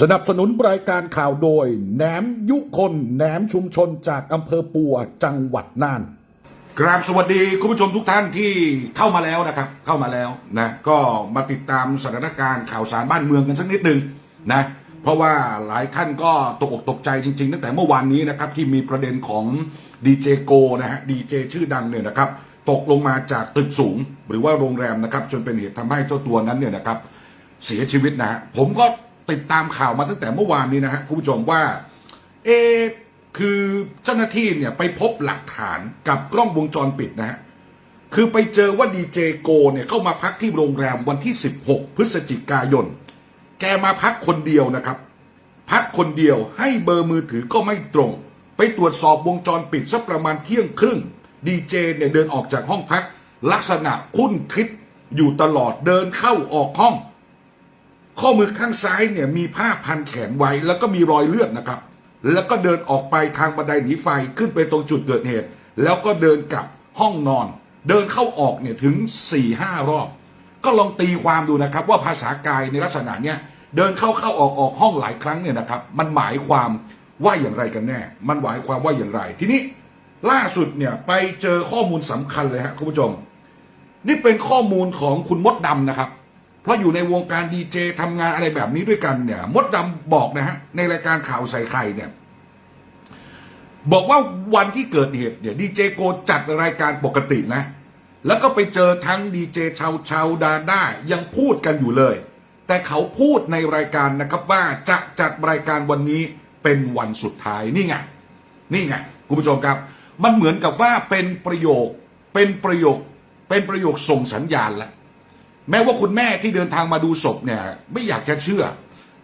สนับสนุนรายการข่าวโดยแหนมยุคนแหนมชุมชนจากอำเภอปัวจังหวัดน่านกราบสวัสดีคุณผู้ชมทุกท่านที่เข้ามาแล้วนะครับ เข้ามาแล้วนะก็มาติดตามสถานการณ์ข่าวสารบ้านเมืองกันสักนิดหนึ่งนะเพราะว่าหลายท่านก็ตกอกตกใจจริง ๆ ตั้งแต่เมื่อวานนี้นะครับที่มีประเด็นของดีเจโกนะฮะดีเจชื่อดังเนี่ยนะครับตกลงมาจากตึกสูง หรือว่าโรงแรมนะครับจนเป็นเหตุทำให้เจ้าตัวนั้นเนี่ยนะครับเสียชีวิตนะฮะผมก็ ติดตามข่าวมาตั้งแต่เมื่อวานนี้นะฮะคุณผู้ชมว่า เอคือเจ้าหน้าที่เนี่ยไปพบหลักฐานกับกล้องวงจรปิดนะฮะคือไปเจอว่าดีเจโกเนี่ยเข้ามาพักที่โรงแรมวันที่ 16 พฤศจิกายน แกมาพักคนเดียวนะครับ พักคนเดียวให้เบอร์มือถือก็ไม่ตรง ไปตรวจสอบวงจรปิดสักประมาณเที่ยงครึ่งดีเจเนี่ยเดินออกจากห้องพัก ลักษณะคุ้นคิดอยู่ตลอดเดินเข้าออกห้อง ข้อมือข้างซ้ายเนี่ยมีผ้าพันแขนไว้ แล้วก็มีรอยเลือดนะครับ แล้วก็เดินออกไปทางบันไดหนีไฟขึ้นไปตรงจุดเกิดเหตุ แล้วก็เดินกลับห้องนอน เดินเข้าออกเนี่ยถึง4ี่ห้ารอบ ก็ลองตีความดูนะครับ ว่าภาษากายในลักษณะเนี้ยเดินเข้าเข้าออกออกห้องหลายครั้งเนี่ยนะครับ มันหมายความว่าอย่างไรกันแน่ มันหมายความว่าอย่างไร ทีนี้ล่าสุดเนี่ยไปเจอข้อมูลสำคัญเลยฮะคุณผู้ชม นี่เป็นข้อมูลของคุณมดดำนะครับ ราะอยู่ในวงการดีเจทำงานอะไรแบบนี้ด้วยกันเนี่ย มดดำบอกนะฮะ ในรายการข่าวใส่ไข่เนี่ย บอกว่าวันที่เกิดเหตุเนี่ยดีเจโกจัดรายการปกตินะ แล้วก็ไปเจอทั้งดีเจชาวชาวดาด้ายังพูดกันอยู่เลย แต่เขาพูดในรายการนะครับว่าจะจัดรายการวันนี้เป็นวันสุดท้ายนี่ไงนี่ไงคุณผู้ชมครับ มันเหมือนกับว่าเป็นประโยคเป็นประโยคเป็นประโยคส่งสัญญาณแล้ว แม้ว่าคุณแม่ที่เดินทางมาดูศพเนี่ยไม่อยากจะเชื่อ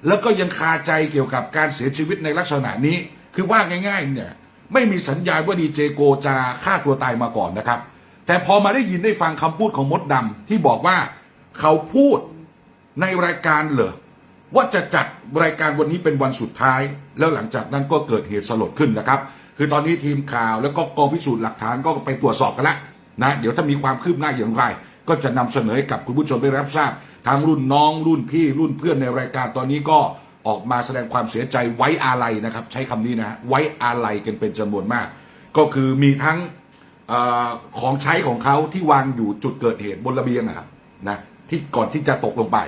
แล้วก็ยังคาใจเกี่ยวกับการเสียชีวิตในลักษณะนี้ คือว่าง่าย ๆ เนี่ยไม่มีสัญญาณว่าดีเจโกจะฆ่าตัวตายมาก่อนนะครับ แต่พอมาได้ยินได้ฟังคำพูดของมดดำที่บอกว่าเขาพูดในรายการเหรอว่าจะจัดรายการวันนี้เป็นวันสุดท้าย แล้วหลังจากนั้นก็เกิดเหตุสลดขึ้นนะครับ คือตอนนี้ทีมข่าวแล้วก็กองพิสูจน์หลักฐานก็ไปตรวจสอบกันแล้วนะ เดี๋ยวถ้ามีความคืบหน้าอย่างไร ก็จะนำเสนอให้กับคุณผู้ชมได้รับทราบทางรุ่นน้องรุ่นพี่รุ่นเพื่อนในรายการตอนนี้ก็ออกมาแสดงความเสียใจไว้อาลัยนะครับ ใช้คำนี้นะไว้อาลัยกันเป็นจำนวนมาก ก็คือมีทั้งอของใช้ของเขาที่วางอยู่จุดเกิดเหตุบนระเบียงอะครับนะที่ก่อนที่จะตกลงไป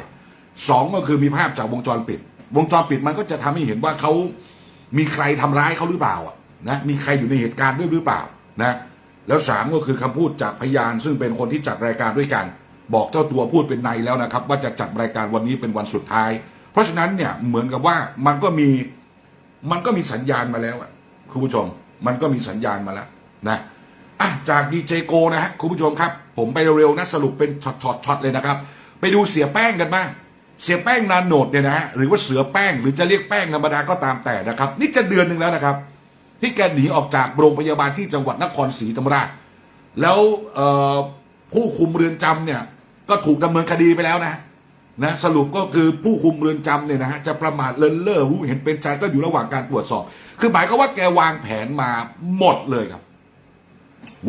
สองก็คือมีภาพจากวงจรปิด วงจรปิดมันก็จะทำให้เห็นว่าเขามีใครทำร้ายเขาหรือเปล่าอะนะมีใครอยู่ในเหตุการณ์ด้วยหรือเปล่านะ แล้วสามก็คือคำพูดจากพยาน ซึ่งเป็นคนที่จัดรายการด้วยกัน บอกเจ้าตัวพูดเป็นในแล้วนะครับ ว่าจะจัดรายการวันนี้เป็นวันสุดท้าย เพราะฉะนั้นเนี่ยเหมือนกับว่ามันก็มีมันก็มีสัญญาณมาแล้วคุณผู้ชม มันก็มีสัญญาณมาแล้วนะอะจากดีเจโกนะฮะคุณผู้ชมครับ ผมไปเร็วๆนะสรุปเป็นช็อตๆช็อตเลยนะครับ ไปดูเสียแป้งกันบ้างเสียแป้งนานโหนดเนี่ยนะฮะหรือว่าเสือแป้งหรือจะเรียกแป้งธรรมดาก็ตามแต่นะครับ นี่จะเดือนหนึ่งแล้วนะครับ ที่แกหนีออกจากโรงพยาบาลที่จังหวัดนครศรีธรรมราช แล้วผู้คุมเรือนจำเนี่ยก็ถูกดำเนินคดีไปแล้วนะนะสรุปก็คือผู้คุมเรือนจำเนี่ยนะฮะจะประมาทเลินเล่อรู้เห็นเป็นใจก็อยู่ระหว่างการตรวจสอบ คือหมายก็ว่าแกวางแผนมาหมดเลยครับ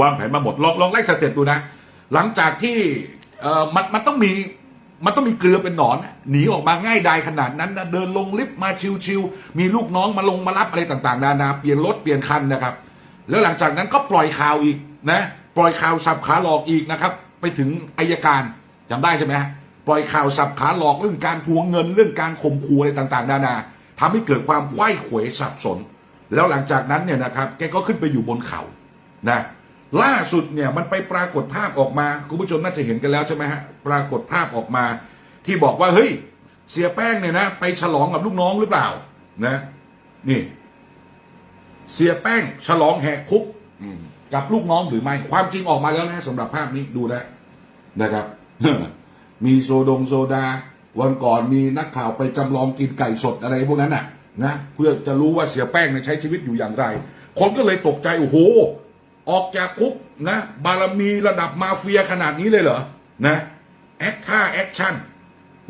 วางแผนมาหมดลองลองไล่สเต็ปดูนะ หลังจากที่เออมันมันต้องมี มันต้องมีเกลือเป็นหนอนอะหนีออกมาง่ายดายขนาดนั้นนะเดินลงลิฟต์มาชิวๆมีลูกน้องมาลงมารับอะไรต่างๆนานาเปลี่ยนรถเปลี่ยนคันนะครับ แล้วหลังจากนั้นก็ปล่อยข่าวอีกนะปล่อยข่าวสับขาหลอกอีกนะครับ ไปถึงอายการจำได้ใช่ไหมฮะปล่อยข่าวสับขาหลอกเรื่องการทวงเงินเรื่องการข่มขู่อะไรต่างๆนานาทำให้เกิดความไขว้ขวสับสน แล้วหลังจากนั้นเนี่ยนะครับ แกก็ขึ้นไปอยู่บนเขานะ ล่าสุดเนี่ยมันไปปรากฏภาพออกมาคุณผู้ชมน่าจะเห็นกันแล้วใช่ไหมฮะปรากฏภาพออกมา ที่บอกว่าเฮ้ย เสียแป้งเนี่ยนะ ไปฉลองกับลูกน้องหรือเปล่านะ นี่ เสียแป้งฉลองแหกคุกกับลูกน้องหรือไม่ ความจริงออกมาแล้วนะสำหรับภาพนี้ดูแล้วนะครับ มีโซดงโซดา วันก่อนมีนักข่าวไปจำลองกินไก่สดอะไรพวกนั้นน่ะนะเพื่อจะรู้ว่าเสียแป้งเนี่ยใช้ชีวิตอยู่อย่างไร คนก็เลยตกใจโอ้โห ออกจากคุกนะ บารมีระดับมาเฟียขนาดนี้เลยเหรอ นะ แอคท่าแอคชั่น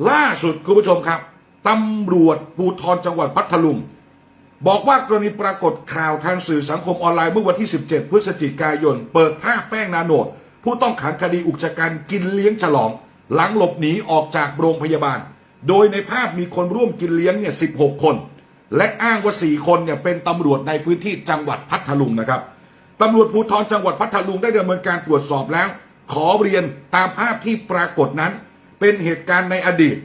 ล่าสุดคุณผู้ชมครับตำรวจภูธรจังหวัดพัทลุง บอกว่ากรณีปรากฏข่าวทางสื่อสังคมออนไลน์เมื่อวันที่ 17 พฤศจิกายน เปิดภาพแป้งนาโนด ผู้ต้องขังคดีอุกชะกันกินเลี้ยงฉลอง หลังหลบหนีออกจากโรงพยาบาล โดยในภาพมีคนร่วมกินเลี้ยงเนี่ย 16 คน และอ้างว่า 4 คนเนี่ยเป็นตำรวจในพื้นที่จังหวัดพัทลุงนะครับ ตำรวจภูธรจังหวัดพัทลุงได้ดำเนินการตรวจสอบแล้ว ขอเรียนตามภาพที่ปรากฏนั้น เป็นเหตุการณ์ในอดีต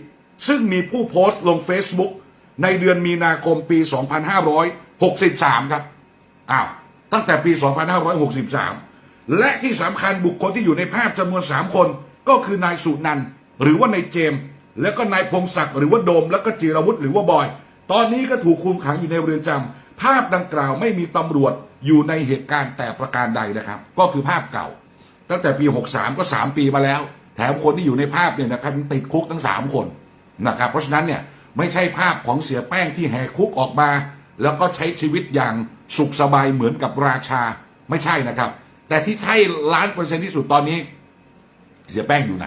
ซึ่งมีผู้โพสต์ลง Facebook ในเดือนมีนาคมปี 2563 ครับอ้าวตั้งแต่ปี 2563 และที่สำคัญบุคคลที่อยู่ในภาพจำนวน 3 คน ก็คือนายสุนันหรือว่านายเจมส์แล้วก็นายพงศักดิ์หรือว่าโดมแล้วก็จิรวุฒิหรือว่าบอย ตอนนี้ก็ถูกคุมขังอยู่ในเรือนจำ ภาพดังกล่าวไม่มีตำรวจอยู่ในเหตุการณ์แต่ประการใดนะครับ ก็คือภาพเก่า ตั้งแต่ปี 63 ก็ 3 ปีมาแล้ว แถมคนที่อยู่ในภาพเนี่ยนะครับติดคุกทั้ง 3 คนนะครับ เพราะฉะนั้นเนี่ยไม่ใช่ภาพของเสียแป้งที่แหกคุกออกมา แล้วก็ใช้ชีวิตอย่างสุขสบายเหมือนกับราชาไม่ใช่นะครับ แต่ที่ใช่ล้านเปอร์เซ็นต์ที่สุดตอนนี้ เสียแป้งอยู่ไหน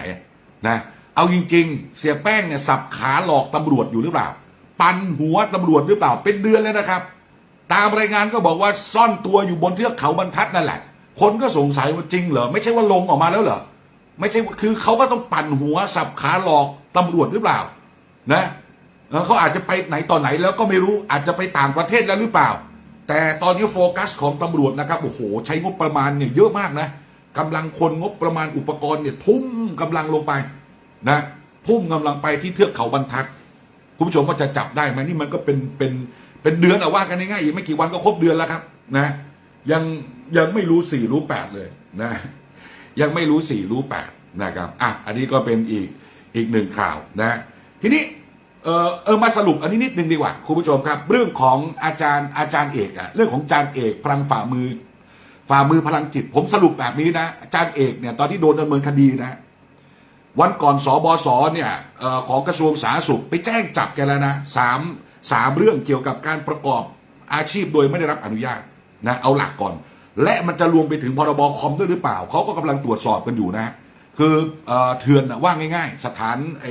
นะเอาจริง ๆ เสียแป้งเนี่ยสับขาหลอกตำรวจอยู่หรือเปล่า ปันหัวตำรวจหรือเปล่าเป็นเดือนแล้วนะครับ ตามรายงานก็บอกว่าซ่อนตัวอยู่บนเทือกเขาบรรทัดนั่นแหละ คนก็สงสัยว่าจริงเหรอ ไม่ใช่ว่าลงออกมาแล้วเหรอ ไม่ใช่คือเขาก็ต้องปั่นหัวสับขาหลอกตำรวจหรือเปล่า นะเออเขาอาจจะไปไหนต่อไหนแล้วก็ไม่รู้อาจจะไปต่างประเทศแล้วหรือเปล่า แต่ตอนนี้โฟกัสของตำรวจนะครับโอ้โหใช้งบประมาณเนี่ยเยอะมากนะกำลังคนงบประมาณอุปกรณ์เนี่ยทุ่มกำลังลงไปนะทุ่มกำลังไปที่เทือกเขาบรรทัด คุณผู้ชมว่าจะจับได้ไหมนี่มันก็เป็นเป็น เป็นเดือนอะว่ากันง่ายๆอีกไม่กี่วันก็ครบเดือนแล้วครับ นะ ยังยังไม่รู้สี่รู้แปดเลยนะ ยังไม่รู้สี่รู้แปดนะครับอะอันนี้ก็เป็นอีกอีกหนึ่งข่าวนะ ทีนี้เออเออมาสรุปอันนี้นิดนึงดีกว่าคุณผู้ชมครับ เรื่องของอาจารย์อาจารย์เอกอะเรื่องของอาจารย์เอกพลังฝ่ามือ ฝ่ามือพลังจิต ผมสรุปแบบนี้นะอาจารย์เอกเนี่ยตอนที่โดนดำเนินคดีนะ วันก่อนสบสเนี่ยออของกระทรวงสาธารณสุขไปแจ้งจับแกแล้วนะสาม สามเรื่องเกี่ยวกับการประกอบอาชีพโดยไม่ได้รับอนุญาตนะเอาหลักก่อน และมันจะรวมไปถึงพรบคอมด้วยหรือเปล่าเขาก็กำลังตรวจสอบกันอยู่นะ คือเอเถื่อนว่าง่าย ๆ สถานไอ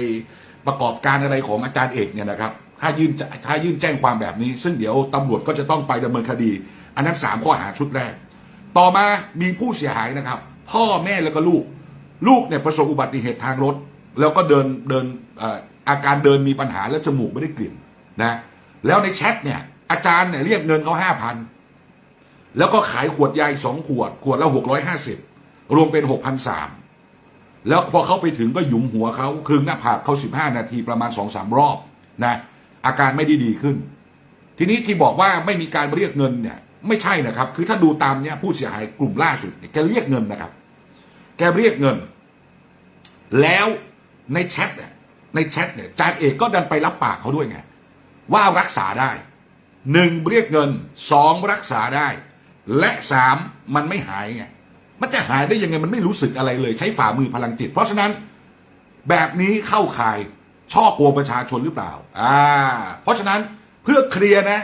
ประกอบการอะไรของอาจารย์เอกเนี่ยนะครับถ้ายื่นถ้ายื่นแจ้งความแบบนี้ ซึ่งเดี๋ยวตำรวจก็จะต้องไปดำเนินคดี อันนั้นสามข้อหาชุดแรก ต่อมามีผู้เสียหายนะครับ พ่อแม่แล้วก็ลูก ลูกเนี่ยประสบอุบัติเหตุทางรถ แล้วก็เดินเดินออาการเดินมีปัญหาแล้วจมูกไม่ได้กลิ่น นะแล้วในแชทเนี่ยอาจารย์เนี่ยเรียกเงินเขาห้าพันแล้วก็ขายขวดยาอีกสองขวด ขวดละหกร้อยห้าสิบรวมเป็นหกพันสามแล้วพอเขาไปถึงก็หยุมหัวเขาคลึงหน้าผากเขาสิบห้านาทีประมาณสองสามรอบนะอาการไม่ได้ดีขึ้น ทีนี้ที่บอกว่าไม่มีการเรียกเงินเนี่ยไม่ใช่นะครับ คือถ้าดูตามเนี่ยผู้เสียหายกลุ่มล่าสุดเนี่ยแกเรียกเงินนะครับ แกเรียกเงิน แล้วในแชทเนี่ยในแชทเนี่ยจานเอกก็ดันไปรับปากเขาด้วยไง ว่ารักษาได้หนึ่งเรียกเงินสองรักษาได้ และสามมันไม่หายไงมันจะหายได้ยังไงมันไม่รู้สึกอะไรเลย ใช้ฝ่ามือพลังจิต เพราะฉะนั้นแบบนี้เข้าข่ายช่อโกงประชาชนหรือเปล่า อ่า เพราะฉะนั้นเพื่อเคลียร์นะ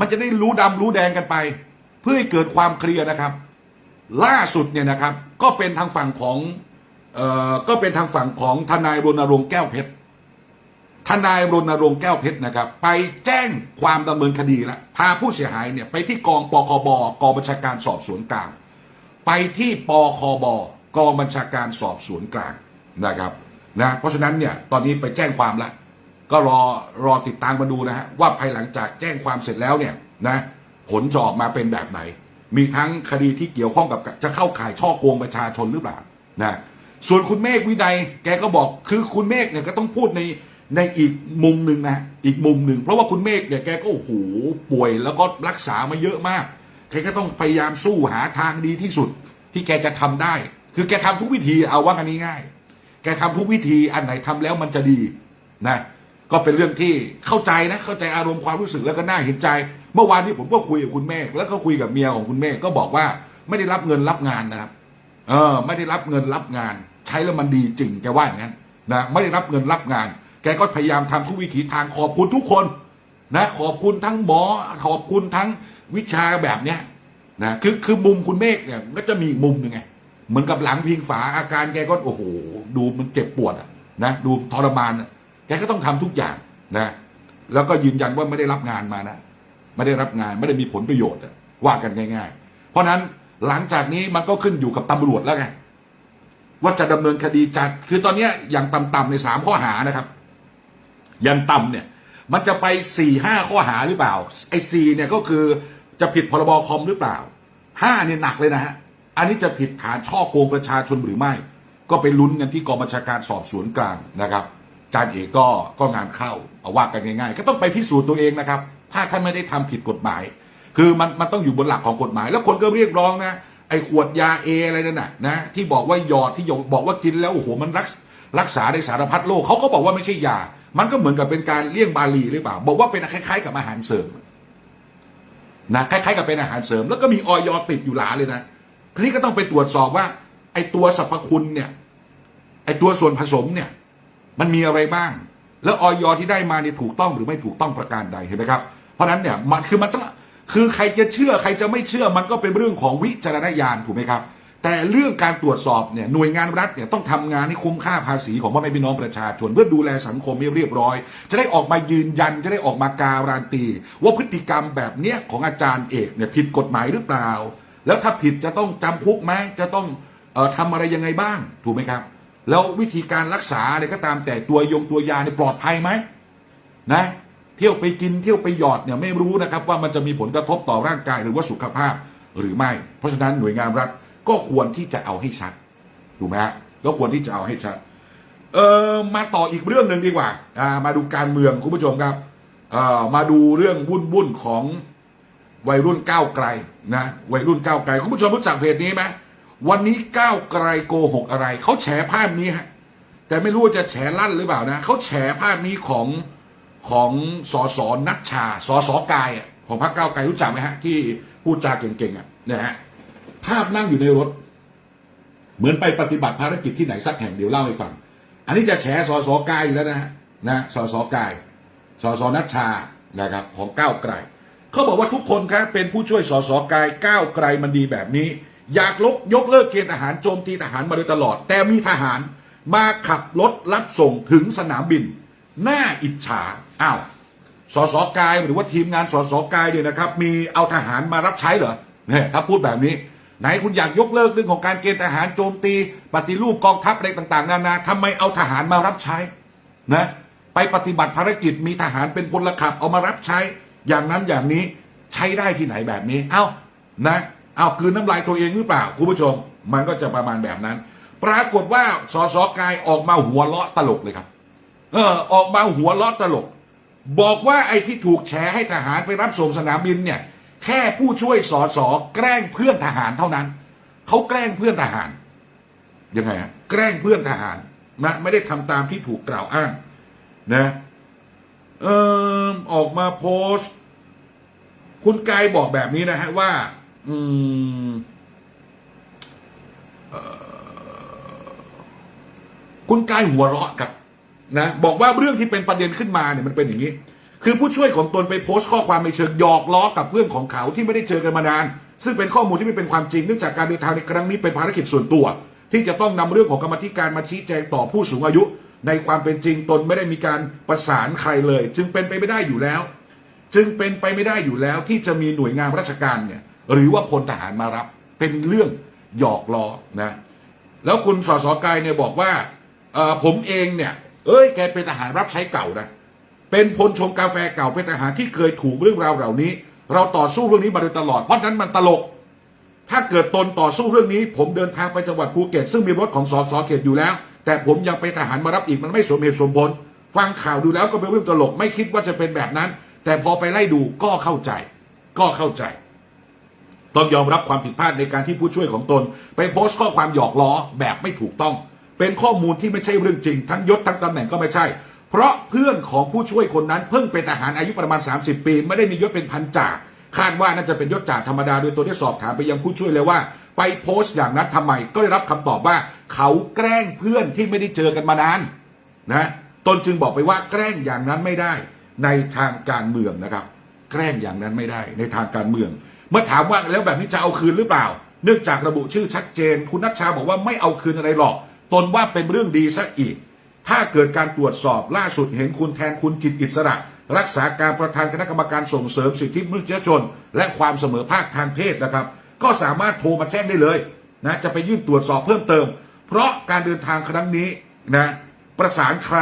มันจะได้รู้ดำรู้แดงกันไป เพื่อให้เกิดความเคลียร์นะครับ ล่าสุดเนี่ยนะครับ ก็เป็นทางฝั่งของเอ่อก็เป็นทางฝั่งของทนายรณรงค์แก้วเพชร ทนายรณรงค์แก้วเพชรนะครับ ไปแจ้งความดำเนินคดีแล้วพาผู้เสียหายเนี่ยไปที่กองปคบกองบัญชาการสอบสวนกลาง ไปที่ปคบกองบัญชาการสอบสวนกลางนะครับนะเพราะฉะนั้นเนี่ยตอนนี้ไปแจ้งความแล้วก็รอรอติดตามมาดูนะฮะว่าภายหลังจากแจ้งความเสร็จแล้วเนี่ยนะผลจะออกมาเป็นแบบไหน มีทั้งคดีที่เกี่ยวข้องกับจะเข้าข่ายช่อโกงประชาชนหรือเปล่านะส่วนคุณเมฆวินัยแกก็บอกคือคุณเมฆเนี่ยก็ต้องพูดใน ในอีกมุมหนึ่งนะ อีกมุมหนึ่งเพราะว่าคุณเมฆเนี่ยแกก็โอ้โหป่วยแล้วก็รักษามาเยอะมากแกก็ต้องพยายามสู้หาทางดีที่สุด ที่แกจะทำได้ คือแกทำทุกวิธีเอาว่ากันง่ายๆแกทำทุกวิธีอันไหนทำแล้วมันจะดีนะ ก็เป็นเรื่องที่เข้าใจนะ เข้าใจอารมณ์ความรู้สึกแล้วก็น่าเห็นใจ เมื่อวานนี้ผมก็คุยกับคุณเมฆแล้วก็คุยกับเมียของคุณเมฆก็บอกว่าไม่ได้รับเงินรับงานนะครับ เออ ไม่ได้รับเงินรับงาน ใช้แล้วมันดีจริงแกว่าอย่างนั้นนะไม่ได้รับเงินรับงาน แกก็พยายามทำทุกวิถีทางขอบคุณทุกคนนะขอบคุณทั้งหมอขอบคุณทั้งวิชาแบบเนี้ยนะคือคือมุมคุณเมฆเนี่ยก็จะมีอีกมุมหนึ่งไงเหมือนกับหลังพิงฝาอาการแกก็โอ้โหดูมันเจ็บปวดอะนะดูทรมานอะแกก็ต้องทำทุกอย่างนะแล้วก็ยืนยันว่าไม่ได้รับงานมานะไม่ได้รับงานไม่ได้มีผลประโยชน์อะว่ากันง่าย ๆ เพราะนั้นหลังจากนี้มันก็ขึ้นอยู่กับตำรวจแล้วไงว่าจะดำเนินคดีจัดคือตอนนี้อย่างต่ำๆในสามข้อหานะครับ ยังต่ำเนี่ย มันจะไปสี่ห้าข้อหาหรือเปล่า ไอ้สี่เนี่ยก็คือจะผิดพรบคอมหรือเปล่าห้าเนี่ยหนักเลยนะฮะ อันนี้จะผิดฐานช่อโกงประชาชนหรือไม่ ก็ไปลุ้นกันที่กองบัญชาการสอบสวนกลางนะครับอาจารย์เอกก็ก็งานเข้าเอาว่ากันง่ายๆ ก็ต้องไปพิสูจน์ตัวเองนะครับ ถ้าท่านไม่ได้ทำผิดกฎหมาย คือมันมันต้องอยู่บนหลักของกฎหมาย แล้วคนก็เรียกร้องนะไอ้ขวดยาเออะไรนั่นน่ะนะที่บอกว่าหยอดที่บอกว่ากินแล้วโอ้โหมันรักรักษาในสารพัดโรคเขาก็บอกว่าไม่ใช่ยา มันก็เหมือนกับเป็นการเลี่ยงบาลีหรือเปล่า บอกว่าเป็นคล้าย ๆ กับอาหารเสริมนะคล้ายๆกับเป็นอาหารเสริม แล้วก็มีออยอติดอยู่หลาเลยนะทีนี้ก็ต้องไปตรวจสอบว่า ไอตัวสรรพคุณเนี่ยไอตัวส่วนผสมเนี่ย มันมีอะไรบ้าง แล้วออยอที่ได้มาเนี่ยถูกต้องหรือไม่ถูกต้องประการใดเห็นไหมครับ เพราะฉะนั้นเนี่ยมันคือมันต้องคือใครจะเชื่อใครจะไม่เชื่อมันก็เป็นเรื่องของวิจารณญาณถูกไหมครับ แต่เรื่องการตรวจสอบเนี่ยหน่วยงานรัฐเนี่ยต้องทำงานให้คุ้มค่าภาษีของพ่อแม่พี่น้องประชาชน เพื่อดูแลสังคมให้เรียบร้อย จะได้ออกมายืนยันจะได้ออกมาการันตี ว่าพฤติกรรมแบบเนี้ยของอาจารย์เอกเนี่ยผิดกฎหมายหรือเปล่า แล้วถ้าผิดจะต้องจำคุกไหมจะต้องเอ่อทำอะไรยังไงบ้างถูกไหมครับ แล้ววิธีการรักษาอะไรก็ตามแต่ตัวยงตัวยาเนี่ยปลอดภัยไหมนะเที่ยวไปกินเที่ยวไปหยอดเนี่ยไม่รู้นะครับว่ามันจะมีผลกระทบต่อร่างกายหรือว่าสุขภาพหรือไม่ เพราะฉะนั้นหน่วยงานรัฐ ก็ควรที่จะเอาให้ชัดถูกไหมฮะก็ควรที่จะเอาให้ชัดเออมาต่ออีกเรื่องหนึ่งดีกว่าอ่า มาดูการเมืองคุณผู้ชมครับเอ่อมาดูเรื่องวุ่นวุ่นของวัยรุ่นก้าวไกลนะวัยรุ่นก้าวไกลคุณผู้ชมรู้จักเพจนี้ไหมวันนี้ก้าวไกลโกหกอะไรเขาแฉภาพนี้ฮะแต่ไม่รู้จะแฉลั่นหรือเปล่านะเขาแฉภาพนี้ของของสอสอนัชชาสอสอกายอะของพรรคก้าวไกลรู้จักไหมฮะที่พูดจาเก่งๆอะนะฮะ ภาพนั่งอยู่ในรถ เหมือนไปปฏิบัติภารกิจที่ไหนสักแห่งเดี๋ยวเล่าให้ฟัง อันนี้จะแฉสอสอกายแล้วนะฮะนะสอสอกายสอสอนัชชานะครับของก้าวไกลเขาบอกว่าทุกคนครับเป็นผู้ช่วยสอสอกายก้าวไกลมันดีแบบนี้ อยากลบยกเลิกเกณฑ์ทหารโจมตีทหารมาโดยตลอด แต่มีทหารมาขับรถรับส่งถึงสนามบินหน่าอิจฉาอ้าวสอสอกายหรือว่าทีมงานสอสอกายเนี่ยนะครับ มีเอาทหารมารับใช้เหรอเนี่ยถ้าพูดแบบนี้ ไหนคุณอยากยกเลิกเรื่องของการเกณฑ์ทหารโจมตี ปฏิรูปกองทัพอะไรต่าง ๆ นานาทำไมเอาทหารมารับใช้นะไปปฏิบัติภารกิจมีทหารเป็นพลขับเอามารับใช้ อย่างนั้นอย่างนี้ใช้ได้ที่ไหนแบบนี้ เอ้านะเอาคืนน้ำลายตัวเองหรือเปล่าคุณผู้ชม มันก็จะประมาณแบบนั้น ปรากฏว่าสสกายออกมาหัวเราะตลกเลยครับ เออออกมาหัวเราะตลก บอกว่าไอ้ที่ถูกแฉให้ทหารไปรับส่งสนามบินเนี่ย แค่ผู้ช่วยสอสอแกล้งเพื่อนทหารเท่านั้น เขาแกล้งเพื่อนทหารยังไงฮะแกล้งเพื่อนทหารนะไม่ได้ทำตามที่ถูกกล่าวอ้างนะเออออกมาโพสต์ คุณกายบอกแบบนี้นะฮะว่า อืมคุณกายหัวเราะกับนะบอกว่าเรื่องที่เป็นประเด็นขึ้นมาเนี่ยมันเป็นอย่างนี้ คือผู้ช่วยของตนไปโพสต์ข้อความในเชิงหยอกล้อกับเพื่อนของเขาที่ไม่ได้เจอกันมานาน ซึ่งเป็นข้อมูลที่ไม่เป็นความจริงเนื่องจากการเดินทางในครั้งนี้เป็นภารกิจส่วนตัว ที่จะต้องนำเรื่องของกรรมธิการมาชี้แจงต่อผู้สูงอายุ ในความเป็นจริงตนไม่ได้มีการประสานใครเลย จึงเป็นไปไม่ได้อยู่แล้ว จึงเป็นไปไม่ได้อยู่แล้วที่จะมีหน่วยงานราชการเนี่ยหรือว่าพลทหารมารับ เป็นเรื่องหยอกล้อนะแล้วคุณสสกายเนี่ยบอกว่าผมเองเนี่ย เอ้ยแกเป็นทหารรับใช้เก่านะ เป็นพลชงกาแฟเก่าเป็นทหารที่เคยถูกเรื่องราวเหล่านี้ เราต่อสู้เรื่องนี้มาโดยตลอดเพราะนั้นมันตลก ถ้าเกิดตนต่อสู้เรื่องนี้ ผมเดินทางไปจังหวัดภูเก็ตซึ่งมีรถของสสเขตอยู่แล้ว แต่ผมยังไปทหารมารับอีกมันไม่สมเหตุสมผลฟังข่าวดูแล้วก็เป็นเรื่องตลกไม่คิดว่าจะเป็นแบบนั้น แต่พอไปไล่ดูก็เข้าใจ ก็เข้าใจ ต้องยอมรับความผิดพลาดในการที่ผู้ช่วยของตน ไปโพสต์ข้อความหยอกล้อแบบไม่ถูกต้อง เป็นข้อมูลที่ไม่ใช่เรื่องจริง ทั้งยศทั้งตำแหน่งก็ไม่ใช่ เพราะเพื่อนของผู้ช่วยคนนั้นเพิ่งเป็นทหารอายุประมาณ 30 ปี ไม่ได้มียศเป็นพันจ่าคาดว่าน่าจะเป็นยศจ่าธรรมดาโดยตัวได้สอบถามไปยังผู้ช่วยเลยว่า ไปโพสต์อย่างนั้นทำไมก็ได้รับคำตอบว่า เขาแกล้งเพื่อนที่ไม่ได้เจอกันมานานนะตนจึงบอกไปว่าแกล้งอย่างนั้นไม่ได้ในทางการเมืองนะครับ แกล้งอย่างนั้นไม่ได้ในทางการเมือง เมื่อถามว่าแล้วแบบนี้จะเอาคืนหรือเปล่า เนื่องจากระบุชื่อชัดเจน คุณนัชชาบอกว่าไม่เอาคืนอะไรหรอก ตนว่าเป็นเรื่องดีซะอีก ถ้าเกิดการตรวจสอบล่าสุดเห็นคุณแทนคุณจิตอิสระ รักษาการประธานคณะกรรมการส่งเสริมสิทธิมนุษยชน และความเสมอภาคทางเพศนะครับ ก็สามารถโทรมาแจ้งได้เลยนะจะไปยื่นตรวจสอบเพิ่มเติม เพราะการเดินทางครั้งนี้นะประสานใคร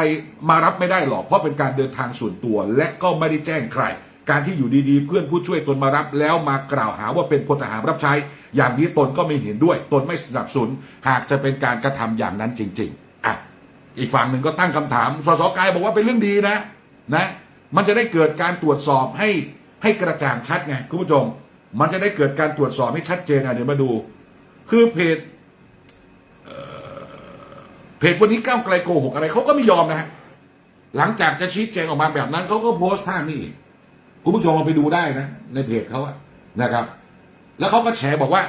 มารับไม่ได้หรอกเพราะเป็นการเดินทางส่วนตัว และก็ไม่ได้แจ้งใคร การที่อยู่ดีๆ เพื่อนผู้ช่วยตนมารับแล้วมากล่าวหาว่าเป็นพลทหารรับใช้ อย่างนี้ตนก็ไม่เห็นด้วย ตนไม่สนับสนุนหากจะเป็นการกระทำอย่างนั้นจริง ๆ อีกฝั่งหนึ่งก็ตั้งคำถาม สสกายบอกว่าเป็นเรื่องดีนะนะ มันจะได้เกิดการตรวจสอบให้ให้กระจ่างชัดไงคุณผู้ชม มันจะได้เกิดการตรวจสอบให้ชัดเจนอะเดี๋ยวมาดู คือเพจเพจวันนี้ก้าวไกลโกหกอะไรเขาก็ไม่ยอมนะฮะหลังจากจะชี้แจงออกมาแบบนั้นเขาก็โพสต์ภาพนี่คุณผู้ชมลองไปดูได้นะ ในเพจเขาอะนะครับ แล้วเขาก็แฉบอกว่า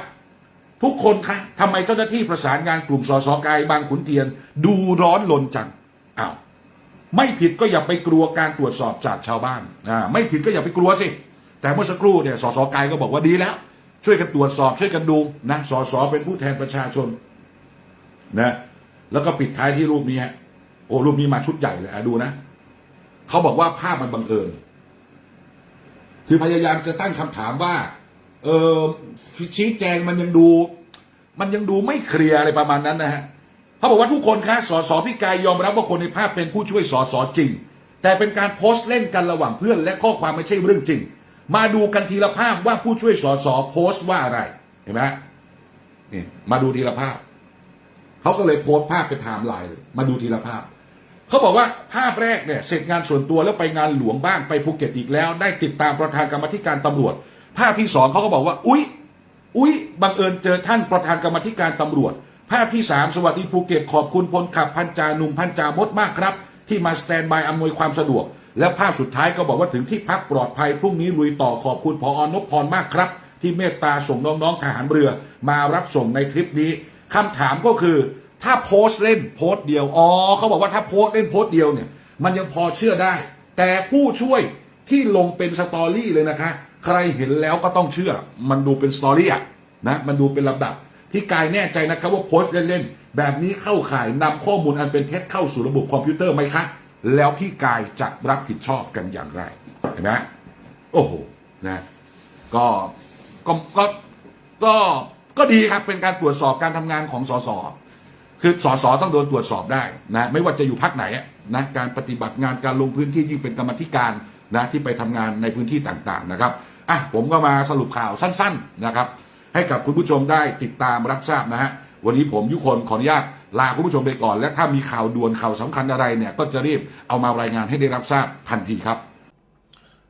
ทุกคนคะทำไมเจ้าหน้าที่ประสานงานกลุ่มสสกายบางขุนเทียน ดูร้อนลนจังอ้าวไม่ผิดก็อย่าไปกลัวการตรวจสอบจากชาวบ้านอ่าไม่ผิดก็อย่าไปกลัวสิ แต่เมื่อสักครู่เนี่ยสสกายก็บอกว่าดีแล้ว ช่วยกันตรวจสอบช่วยกันดูนะสสเป็นผู้แทนประชาชนนะแล้วก็ปิดท้ายที่รูปนี้ฮะโอ้รูปนี้มาชุดใหญ่เลยอะดูนะเขาบอกว่าภาพมันบังเอิญคือพยายามจะตั้งคำถามว่า เออชี้แจงมันยังดู มันยังดูไม่เคลียร์อะไรประมาณนั้นนะฮะเขาบอกว่าทุกคนคะสสพี่กายยอมรับว่าคนในภาพเป็นผู้ช่วยสสจริง แต่เป็นการโพสต์เล่นกันระหว่างเพื่อน และข้อความไม่ใช่เรื่องจริง มาดูกันทีละภาพว่าผู้ช่วยสสโพสต์ว่าอะไรเห็นไหมนี่มาดูทีละภาพเขาก็เลยโพสต์ภาพไปไทม์ไลน์เลยมาดูทีละภาพเขาบอกว่าภาพแรกเนี่ยเสร็จงานส่วนตัวแล้วไปงานหลวงบ้างไปภูเก็ตอีกแล้ว ได้ติดตามประธานกรรมธิการตำรวจ ภาพที่สองเขาก็บอกว่า อุ๊ย อุ๊ย บังเอิญเจอท่านประธานกรรมธิการตำรวจ ภาพที่สามสวัสดีภูเก็ตขอบคุณพลขับพันจาหนุ่มพันจามดมากครับ ที่มาสแตนบายอำนวยความสะดวก และภาพสุดท้ายก็บอกว่าถึงที่พักปลอดภัยพรุ่งนี้ลุยต่อขอบคุณพออนพพรมากครับ ที่เมตตาส่งน้องๆทหารเรือ มารับส่งในคลิปนี้คำถามก็คือ ถ้าโพสต์เล่นโพสต์เดียวอ๋อเขาบอกว่าถ้าโพสต์เล่นโพสต์เดียวเนี่ย มันยังพอเชื่อได้ แต่ผู้ช่วยที่ลงเป็นสตอรี่เลยนะคะ ใครเห็นแล้วก็ต้องเชื่อ มันดูเป็นสตอรี่อะนะ มันดูเป็นลำดับ พี่กายแน่ใจนะครับว่าโพสต์เล่นๆ แบบนี้เข้าข่ายนำข้อมูลอันเป็นเท็จเข้าสู่ระบบคอมพิวเตอร์ไหมคะ แล้วพี่กายจะรับผิดชอบกันอย่างไร เห็นไหมโอ้โห นะ ก็ ก็ ก็ ก็ ก็ดีครับ เป็นการตรวจสอบการทำงานของสสคือสสต้องโดนตรวจสอบได้นะไม่ว่าจะอยู่พักไหนนะการปฏิบัติงานการลงพื้นที่ยิ่งเป็นกรรมธิการนะที่ไปทำงานในพื้นที่ต่างๆนะครับ อะผมก็มาสรุปข่าวสั้นๆนะครับ ให้กับคุณผู้ชมได้ติดตามรับทราบนะฮะวันนี้ผมยุคนขออนุญาตลาคุณผู้ชมไปก่อน และถ้ามีข่าวด่วนข่าวสำคัญอะไรเนี่ยก็จะรีบเอามารายงานให้ได้รับทราบทันทีครับ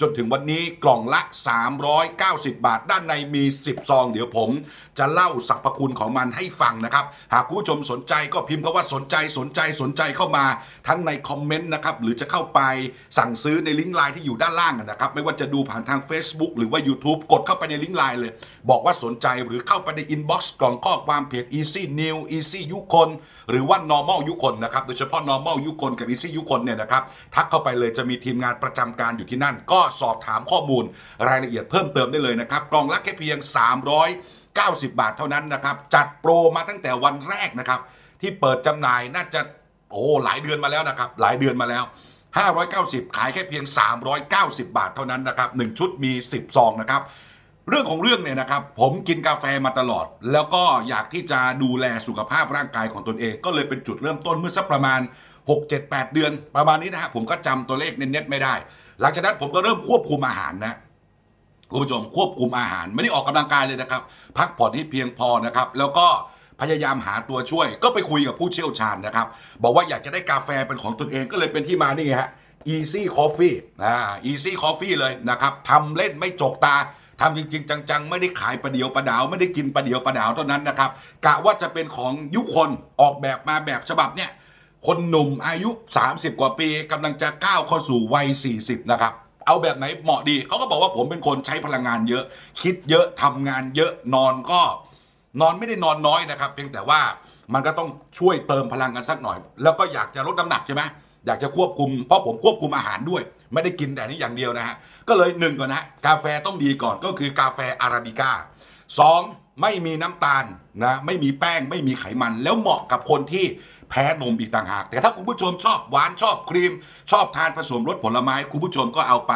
จนถึงวันนี้กล่องละ 390 บาท ด้านในมี 10 ซอง เดี๋ยวผม จะเล่าสรรพคุณของมันให้ฟังนะครับ หากคุณผู้ชมสนใจก็พิมพ์คำว่าสนใจสนใจสนใจเข้ามา ทั้งในคอมเมนต์นะครับ หรือจะเข้าไปสั่งซื้อในลิงก์ไลน์ที่อยู่ด้านล่างนะครับ ไม่ว่าจะดูผ่านทาง Facebook หรือว่า YouTube กดเข้าไปในลิงก์ไลน์เลยบอกว่าสนใจหรือเข้าไปในอินบ็อกซ์กล่องข้อความเพจ Easy New Easy ยุคนหรือว่า normal ยุคนนะครับโดยเฉพาะ normal ยุคนกับ easy ยุคนเนี่ยนะครับทักเข้าไปเลยจะมีทีมงานประจำการอยู่ที่นั่น ก็สอบถามข้อมูลรายละเอียดเพิ่มเติมได้เลยนะครับกล่องละแค่เพียง 390 บาทเท่านั้นนะครับจัดโปรมาตั้งแต่วันแรกนะครับที่เปิดจำหน่ายน่าจะโอ้หลายเดือนมาแล้วนะครับหลายเดือนมาแล้ว590 ขายแค่เพียง 390 บาทเท่านั้นนะครับ 1 ชุดมี 10 ซองนะครับ เรื่องของเรื่องเนี่ยนะครับ ผมกินกาแฟมาตลอด แล้วก็อยากที่จะดูแลสุขภาพร่างกายของตนเอง ก็เลยเป็นจุดเริ่มต้นเมื่อสักประมาณ 6 7 8 เดือน ประมาณนี้นะฮะผมก็จำตัวเลขเน็ตไม่ได้ หลังจากนั้นผมก็เริ่มควบคุมอาหารนะคุณผู้ชมควบคุมอาหารไม่ได้ออกกำลังกายเลยนะครับ พักผ่อนให้เพียงพอนะครับ แล้วก็พยายามหาตัวช่วย ก็ไปคุยกับผู้เชี่ยวชาญนะครับ บอกว่าอยากจะได้กาแฟเป็นของตนเองก็เลยเป็นที่มานี่ฮะ Easy Coffee อ่า Easy Coffee เลยนะครับทำเล่นไม่จกตา ทำจริง ๆ จัง ๆ ไม่ได้ขายประเดียวประดาว ไม่ได้กินประเดียวประดาวเท่านั้นนะครับกะว่าจะเป็นของยุคนออกแบบมาแบบฉบับเนี่ยคนหนุ่มอายุ 30 กว่าปีกำลังจะก้าวเข้าสู่วัย 40 นะครับ เอาแบบไหนเหมาะดีเขาก็บอกว่าผมเป็นคนใช้พลังงานเยอะ คิดเยอะทำงานเยอะนอนก็ นอนไม่ได้นอนน้อยนะครับ เพียงแต่ว่ามันก็ต้องช่วยเติมพลังกันสักหน่อย แล้วก็อยากจะลดน้ำหนักใช่ไหมอยากจะควบคุมเพราะผมควบคุมอาหารด้วย ไม่ได้กินแต่นี้อย่างเดียวนะฮะก็เลยหนึ่งก่อนนะกาแฟต้องดีก่อนก็คือกาแฟอาราบิก้าสองไม่มีน้ำตาลนะไม่มีแป้งไม่มีไขมัน แล้วเหมาะกับคนที่แพ้นมอีกต่างหาก แต่ถ้าคุณผู้ชมชอบหวานชอบครีม ชอบทานผสมรสผลไม้ คุณผู้ชมก็เอาไป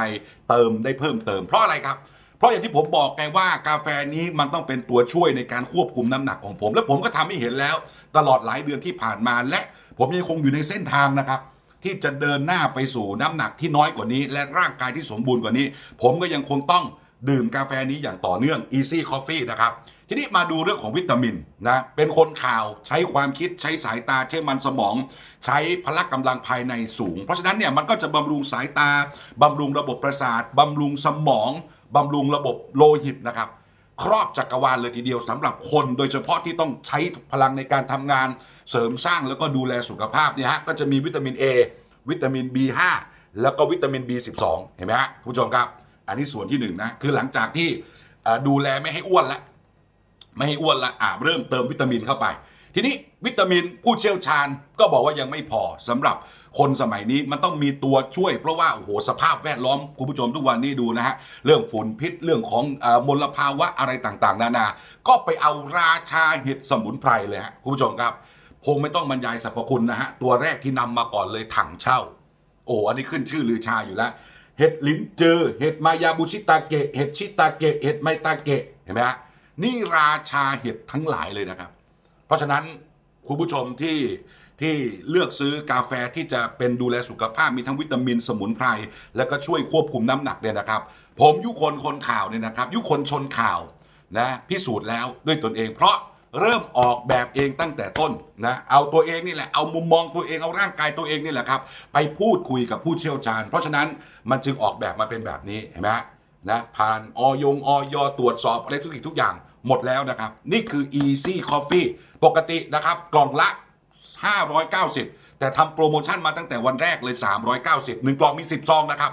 เติมได้เพิ่มเติมเพราะอะไรครับเพราะอย่างที่ผมบอกไงว่ากาแฟนี้มันต้องเป็นตัวช่วยในการควบคุมน้ำหนักของผม และผมก็ทำให้เห็นแล้ว ตลอดหลายเดือนที่ผ่านมาและผมยังคงอยู่ในเส้นทางนะครับ ที่จะเดินหน้าไปสู่น้ำหนักที่น้อยกว่านี้ และร่างกายที่สมบูรณ์กว่านี้ ผมก็ยังคงต้องดื่มกาแฟนี้อย่างต่อเนื่อง Easy Coffee นะครับ ทีนี้มาดูเรื่องของวิตามินนะ เป็นคนข่าวใช้ความคิดใช้สายตาใช้มันสมอง ใช้พละกำลังภายในสูง เพราะฉะนั้นเนี่ยมันก็จะบำรุงสายตาบำรุงระบบประสาทบำรุงสมองบำรุงระบบโลหิตนะครับ ครอบจักรวาลเลยทีเดียวสำหรับคน โดยเฉพาะที่ต้องใช้พลังในการทำงาน เสริมสร้างแล้วก็ดูแลสุขภาพเนี่ยฮะก็จะมีวิตามิน A วิตามิน B5 แล้วก็วิตามิน B12 เห็นไหมฮะคุณผู้ชมครับ อันนี้ส่วนที่หนึ่งนะคือหลังจากที่ดูแลไม่ให้อ้วนล้วไม่ให้อ้วนละอ่าเริ่มเติมวิตามินเข้าไป ทีนี้วิตามินผู้เชี่ยวชาญก็บอกว่ายังไม่พอสำหรับคนสมัยนี้มันต้องมีตัวช่วยเพราะว่าโอ้โหสภาพแวดล้อมคุณผู้ชมทุกวันนี้ดูนะฮะเรื่องฝุ่นพิษเรื่องของอมลภาวะอะไรต่างๆ นานา ก็ไปเอาราชาเห็ดสมุนไพรเลยฮะคุณผู้ชมครับ คงไม่ต้องบรรยายสรรพคุณนะฮะ ตัวแรกที่นำมาก่อนเลยถังเช่า โอ้อันนี้ขึ้นชื่อลือชาอยู่แล้ว เห็ดลิ้นเจอ เห็ดมายาบุชิตาเกะ เห็ดชิตาเกะ เห็ดไมตาเกะ เห็นไหมฮะ นี่ราชาเห็ดทั้งหลายเลยนะครับ เพราะฉะนั้นคุณผู้ชมที่ที่เลือกซื้อกาแฟที่จะเป็นดูแลสุขภาพมีทั้งวิตามินสมุนไพรแล้วก็ช่วยควบคุมน้ำหนักเนี่ยนะครับ ผมยุคนคนข่าวเนี่ยนะครับ ยุคนชนข่าวนะพิสูจน์แล้วด้วยตนเองเพราะ เริ่มออกแบบเองตั้งแต่ต้นนะเอาตัวเองนี่แหละเอามุมมองตัวเองเอาร่างกายตัวเองนี่แหละครับ ไปพูดคุยกับผู้เชี่ยวชาญ เพราะฉะนั้นมันจึงออกแบบมาเป็นแบบนี้เห็นไหมนะผ่านออยงออยตรวจสอบอะไรทุกสิ่งทุกอย่างหมดแล้วนะครับ นี่คือ Easy Coffee ปกตินะครับกล่องละ 590 แต่ทำโปรโมชั่นมาตั้งแต่วันแรกเลย 390หนึ่งกล่องมี 10 ซองนะครับ